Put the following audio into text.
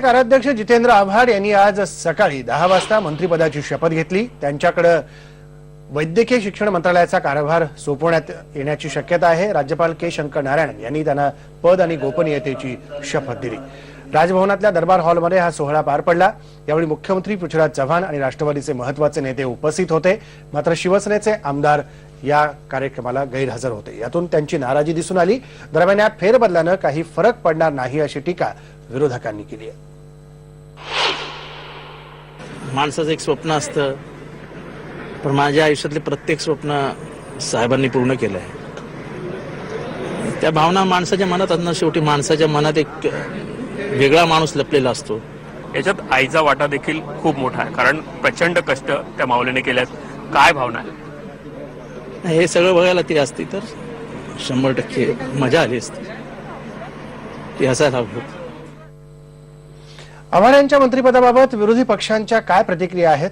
कार्याध्यक्ष जितेंद्र आव्हाड यांनी आज सकाळी दहा वाजता मंत्रिपदाची शपथ घेतली. त्यांच्याकडे वैद्यकीय शिक्षण मंत्रालयाचा कारभार सोपवण्यात येण्याची शक्यता आहे. राज्यपाल के शंकर नारायण यांनी त्यांना पद आणि गोपनीयतेची शपथ दिली. राजभवनातल्या दरबार हॉलमध्ये हा सोहळा पार पडला. यावेळी मुख्यमंत्री पृथ्वीराज चव्हाण आणि राष्ट्रवादीचे महत्त्वाचे नेते उपस्थित होते. मात्र शिवसेनेचे आमदार या कार्यक्रमाला गैरहजर होते. यातून त्यांची नाराजी दिसून आली. दरम्यान या फेरबदलानं काही फरक पडणार नाही अशी टीका विरोधकांनी केली आहे. माणसाचं एक स्वप्न असतं. पण माझ्या आयुष्यातले प्रत्येक स्वप्न साहेबांनी पूर्ण केलं आहे त्या भावना माणसाच्या मनात असणं शेवटी माणसाच्या मनात एक वेगळा माणूस लपलेला असतो. याच्यात आईचा वाटा देखील खूप मोठा आहे. कारण प्रचंड कष्ट त्या माऊलीने केल्यात. काय भावना आहे? हे सगळं बघायला ती असती तर शंभर टक्के मजा आली असती. ती असायला हवं. आव्हाड यांच्या मंत्रिपदाबाबत विरोधी पक्षांच्या काय प्रतिक्रिया आहेत?